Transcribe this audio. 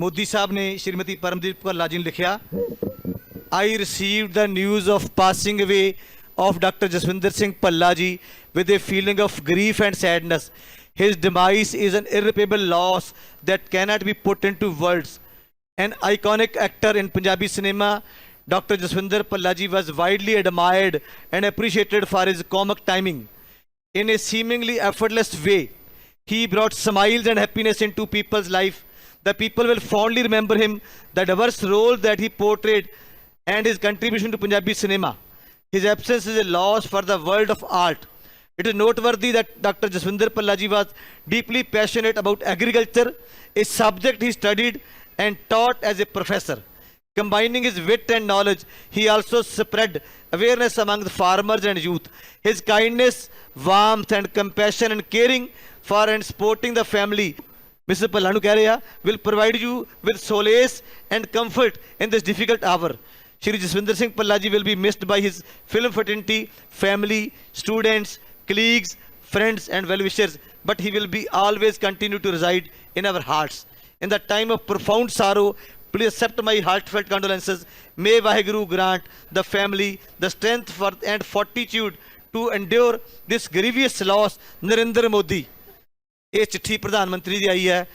ਮੋਦੀ ਸਾਹਿਬ ਨੇ ਸ਼੍ਰੀਮਤੀ ਪਰਮਜੀਤ ਭੱਲਾ ਜੀ ਨੂੰ ਲਿਖਿਆ I received the news of passing away of Dr. Jaswinder Singh Palla ji with a feeling of grief and sadness. His demise is an irreparable loss that cannot be put into words. An iconic actor in Punjabi cinema, Dr. Jaswinder Palla ji was widely admired and appreciated for his comic timing. In a seemingly effortless way, he brought smiles and happiness into people's life. The people will fondly remember him, the diverse role that he portrayed, and his contribution to Punjabi cinema. His absence is a loss for the world of art. It is noteworthy that Dr. Jaswinder Pallaji was deeply passionate about agriculture, a subject he studied and taught as a professor. Combining his wit and knowledge, he also spread awareness among the farmers and youth. His kindness, warmth, and compassion and caring for and supporting the family, Mr. Pallanu will provide you with solace and comfort in this difficult hour. Shri Jaswinder Singh Pallaji will be missed by his film fraternity, family, students, colleagues, friends and well-wishers, but he will be always continue to reside in our hearts. In the time of profound sorrow, please accept my heartfelt condolences. May Vaheguru grant the family the strength for, and fortitude to endure this grievous loss, Narendra Modi. ਇਹ ਚਿੱਠੀ ਪ੍ਰਧਾਨ ਮੰਤਰੀ ਦੀ ਆਈ ਹੈ।